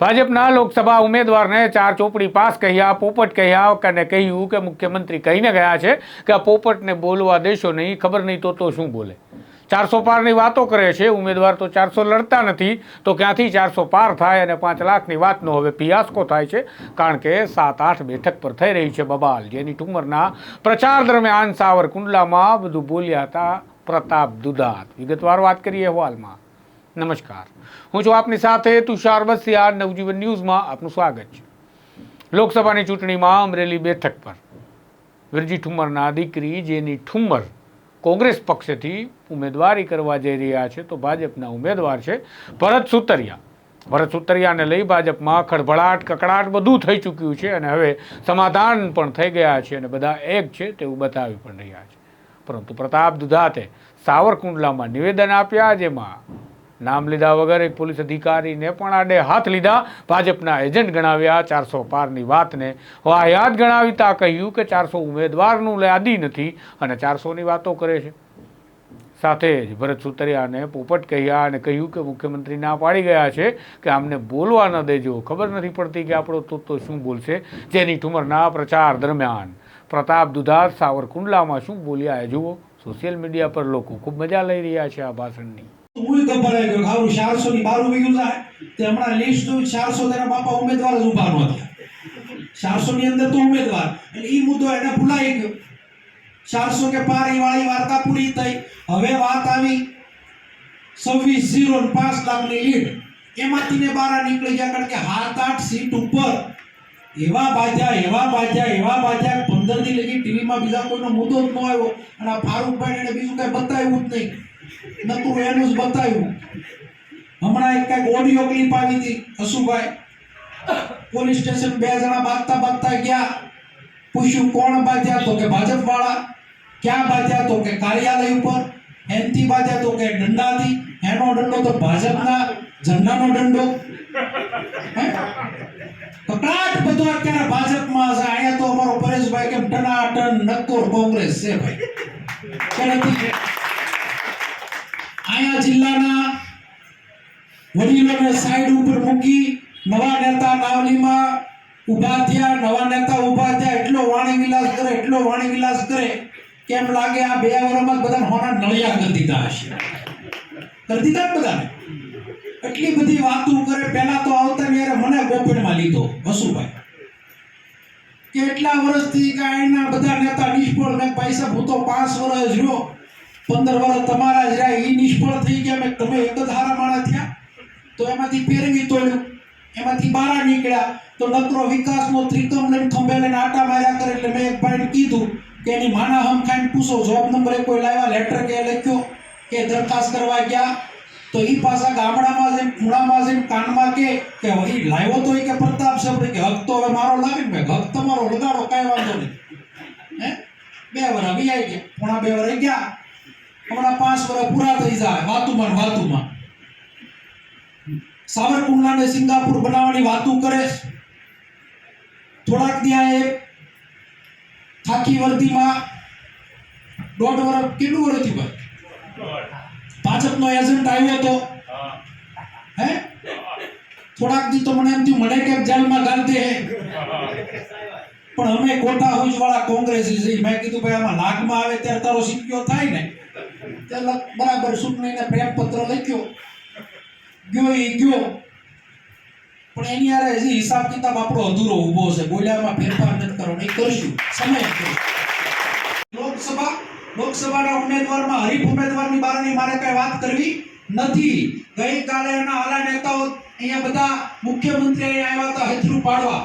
ભાજપના લોકસભા ઉમેદવારને ચાર ચોપડી પાસ કહ્યા પોપટ કહ્યા અને કહ્યું કે મુખ્યમંત્રી કહીને ગયા છે કે આ પોપટને બોલવા દેશો નહીં, ખબર નહીં તો તો શું બોલે. ચારસો પારની વાતો કરે છે, ઉમેદવાર તો ચારસો લડતા નથી, તો ક્યાંથી ચારસો પાર થાય અને પાંચ લાખની વાતનો હવે પિયાસકો થાય છે? કારણ કે સાત આઠ બેઠક પર થઈ રહી છે બબાલ, જેની ટુમરના પ્રચાર દરમિયાન સાવરકુંડલામાં બધું બોલ્યા હતા પ્રતાપ દુદાત. વિગતવાર વાત કરીએ અહેવાલમાં. નમસ્કાર. હું છું આપની સાથે તુષાર બસિયા નવજીવન ન્યૂઝમાં આપનું સ્વાગત છે. લોકસભાની ચૂંટણીમાં અમરેલી બેઠક પર વિરજી ઠુમ્મરના દીકરી, જેની ઠુમ્મર કોંગ્રેસ પક્ષેથી ઉમેદવારી કરવા જઈ રહ્યા છે, તો ભાજપના ઉમેદવાર છે ભરત સુતરિયા. ભરત સુતરિયાને લઈ ભાજપમાં ખળભળાટ, કકડાટ બધું થઈ ચૂક્યું છે અને હવે સમાધાન પણ થઈ ગયા છે અને બધા એક છે તેવું બતાવી પણ રહ્યા છે. પરંતુ પ્રતાપ દુધાતે સાવરકુંડલામાં નિવેદન આપ્યા, જેમાં નામ લીધા વગર એક પોલીસ અધિકારીને પણ આડે હાથ લીધા. ભાજપના એજન્ટ ગણાવ્યા ચારસો પારની વાતને. વાહિયાત ગણાવીતા કહ્યું કે ચારસો ઉમેદવારનું યાદી નથી અને ચારસોની વાતો કરે છે. સાથે જ ભરત સુતરિયાને પોપટ કહ્યા અને કહ્યું કે મુખ્યમંત્રી ના પાડી ગયા છે કે આમને બોલવા ન દેજો. ખબર નથી પડતી કે આપણો તો તો શું બોલશે? જેની ઠુમરના પ્રચાર દરમિયાન પ્રતાપ દુધાર સાવરકુંડલામાં શું બોલ્યા એ જુઓ. સોશિયલ મીડિયા પર લોકો ખૂબ મજા લઈ રહ્યા છે આ ભાષણની. હું ગયો ખારું ચારસો ની બાર ઊભી હમણાં લિસ્ટ ચારસો તેના બાપા ઉમેદવાર જ ઊભા ન થયા અંદર તો ઉમેદવાર. એટલે એ મુદ્દો એને ભૂલાઈ ગયો. ચારસો કે પાર વાળી વાર્તા પૂરી થઈ. હવે વાત આવી છવ્વીસ ઝીરો પાંચ લાખની લીડ. એમાંથી ને બારા નીકળી ગયા કારણ કે સાત આઠ સીટ ઉપર એવા બાજ્યા એવા બાજ્યા એવા બાજ્યા પંદર દી લગી ટીવીમાં બીજા કોઈનો મુદ્દો જ ન આવ્યો. અને આ ફારૂકભાઈ એને બીજું કઈ બતાવ્યું જ નહીં. નતું એનું જ બતાવ્યું. હમણાં એક કંઈક ઓડિયો ક્લિપ આવી હતી હસુભાઈ પોલીસ સ્ટેશન બે જણા બાગતા બાગતા ગયા. પૂછ્યું, કોણ બાજ્યા તો કે ભાજપ વાળા ક્યાં બાજ્યા તો કે કાર્યાલય ઉપર? એનથી બાજ્યા તો કે દંડાથી? એનો દંડો તો ભાજપના ઝંડાનો દંડો. હે? કકડાટ બધો અત્યારે ભાજપમાં છે. અહીંયા તો અમારો પરેશભાઈ કેમ ટનાટન નક્કોર કોંગ્રેસ છે ભાઈ. કે નથી? અહીંયા જિલ્લાના વડીલોને સાઈડ ઉપર મૂકી નવા નેતા નાવલીમાં ઊભા થયા, નવા નેતા ઊભા થયા, એટલો વાણી વિલાસ કરે, એટલો વાણી વિલાસ કરે, કેમ લાગે આ બે વર્ષમાં બધા હોના નળિયા કરી દીધા હશે? કરી દીધા બધાને? એટલી બધી વાતો કરે, પહેલા તો આવતા ને મને ગોપીણમાં લીધો, વસુભાઈ. કે એટલા વર્ષથી કે અહીંના બધા નેતા નિષ્ફળ મેં પૈસા હું તો પાંચ વર્ષ રહ્યો પંદર વર્ષ તમારા જ રહ્યા. એ નિષ્ફળ થઈ ગયા મેં. તમે એક જ હારા માણા થયા. તો એમાંથી પેરવી તોડ્યું. એમાંથી બહાર નીકળ્યા. તો નકરો વિકાસનો ત્રિકમ લઈને ખંભે લઈને આટા માર્યા કરે એટલે મેં એક ભાઈને કીધું કે એની માના હમ ખાઈને પૂછો. જોબ નંબરે કોઈ લાવ્યા લેટર કે લખ્યો કે દરખાસ્ત કરવા ગયા. તો એ પાછા ગામડામાં જઈને ખૂણામાં જઈને કાનમાં કે કે વળી લાવ્યો તો એ કે પ્રતાપ સાહેબ કે હક તો હવે મારો લાવી ને મેં. હક તમારો લગાડો કાંઈ વાંધો નહીં. હે? બે વર આવી ગયા. પૂણા બે વાર ગયા. હમણાં પાંચ વર્ષ પૂરા થઈ જાય વાતુમાં વાતુમાં સાવરકુંડલાને સિંગાપુર બનાવવાની વાતું કરે થોડાક ત્યાં એ ખાકી વર્દીમાં દોઢ વર્ષ, કેટલું વર્ષ થયું ભાઈ? ભાજપનો એજન્ટ આવ્યો તો. હે? થોડાક દી તો મને એમ થયું, મને કેમ જેલમાં ગાંધી હે. પણ અમે કોટા હોજ કોંગ્રેસી છે મેં કીધું, ભાઈ, આમાં લાગમાં આવે ત્યારે તારો સિક્યો થાય ને. એટલે બરાબર ચૂંટણીને પ્રેમ પત્ર લખ્યો. ગયો એ ગયો. પણ એની યારે હજી હિસાબ કિતાબ આપણો અધૂરો ઊભો છે. બોલ્યામાં ફેરફાર નથી કરવાનો એ કરશું. સમય લોકસભા, લોકસભાના ઉમેદવારમાં હરીફ ઉમેદવારની બારની મારે કઈ વાત કરવી નથી. ગઈકાલે એના આલા નેતાઓ અહીંયા બધા મુખ્યમંત્રી અહીંયા આવ્યા હતા હેથરું પાડવા.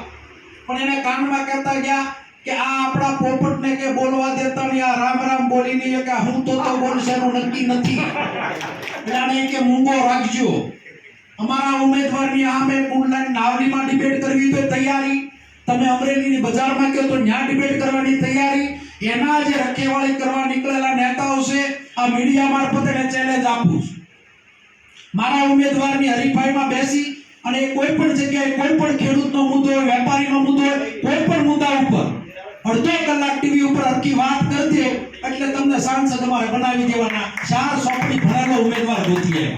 પણ એને કાનમાં કહેતા ગયા કે આ આપણા પોપટને કે બોલવા દેતા ને આ રામ રામ બોલીને કે હું તો તો બોલશે, એનું નક્કી નથી. એટલે કે મૂંગો રાખજો. અમારા ઉમેદવારની આમે ઓનલાઈન નાવલીમાં ડિબેટ કરવી તો તૈયારી. તમે અમરેલીની બજારમાં કહો તો ન્યા ડિબેટ કરવાની તૈયારી. એના જે રખેવાળી કરવા નીકળેલા નેતાઓ છે, આ મીડિયા મારફતે એને ચેલેન્જ આપું છું. મારા ઉમેદવારની હરીફાઈમાં બેસી અને કોઈ પણ જગ્યાએ કોઈ પણ ખેડૂતનો મુદ્દો હોય, વેપારીનો મુદ્દો હોય કોઈ પણ મુદ્દા ઉપર અડધો કલાક હરકી વાત કરી એટલે તમને સાંસદ અમારે બનાવી દેવાના. ચાર સોંપણી ભરેલો ઉમેદવાર ગોતી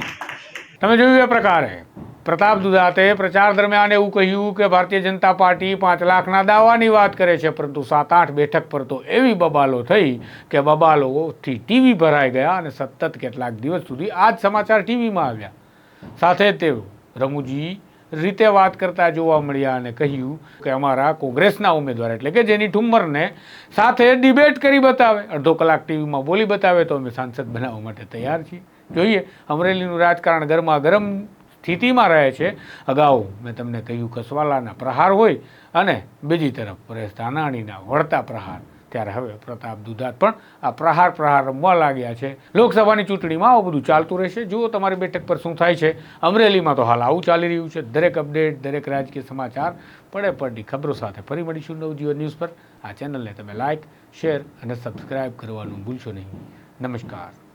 તમે જોયું એ પ્રકારે? પ્રતાપ દુધાતે પ્રચાર દરમિયાન એવું કહ્યું કે ભારતીય જનતા પાર્ટી પાંચ લાખના દાવાની વાત કરે છે, પરંતુ સાત આઠ બેઠક પર તો એવી બબાલો થઈ કે બબાલોથી ટીવી ભરાઈ ગયા અને સતત કેટલાક દિવસ સુધી આ જ સમાચાર ટીવીમાં આવ્યા. સાથે તેઓ રમૂજી રીતે વાત કરતા જોવા મળ્યા અને કહ્યું કે અમારા કોંગ્રેસના ઉમેદવાર એટલે કે જેની ઠુમ્મરને સાથે ડિબેટ કરી બતાવે. અડધો કલાક ટીવીમાં બોલી બતાવે તો અમે સાંસદ બનાવવા માટે તૈયાર છીએ. જોઈએ, અમરેલીનું રાજકારણ ગરમા ગરમ સ્થિતિમાં રહે છે. અગાઉ મેં તમને કહ્યું, કસવાલાના પ્રહાર હોય અને બીજી તરફ પરેશ ધાનાણીના વળતા પ્રહાર. ત્યારે હવે પ્રતાપ દુધાત પણ આ પ્રહાર પ્રહાર રમવા લાગ્યા છે. લોકસભાની ચૂંટણીમાં આવું બધું ચાલતું રહેશે. જુઓ તમારી બેઠક પર શું થાય છે. અમરેલીમાં તો હાલ આવું ચાલી રહ્યું છે. દરેક અપડેટ, દરેક રાજકીય સમાચાર પડે પડની ખબરો સાથે ફરી મળીશું નવજીવન ન્યૂઝ પર. આ ચેનલને તમે લાઇક શેર અને સબસ્ક્રાઇબ કરવાનું ભૂલશો નહીં. નમસ્કાર.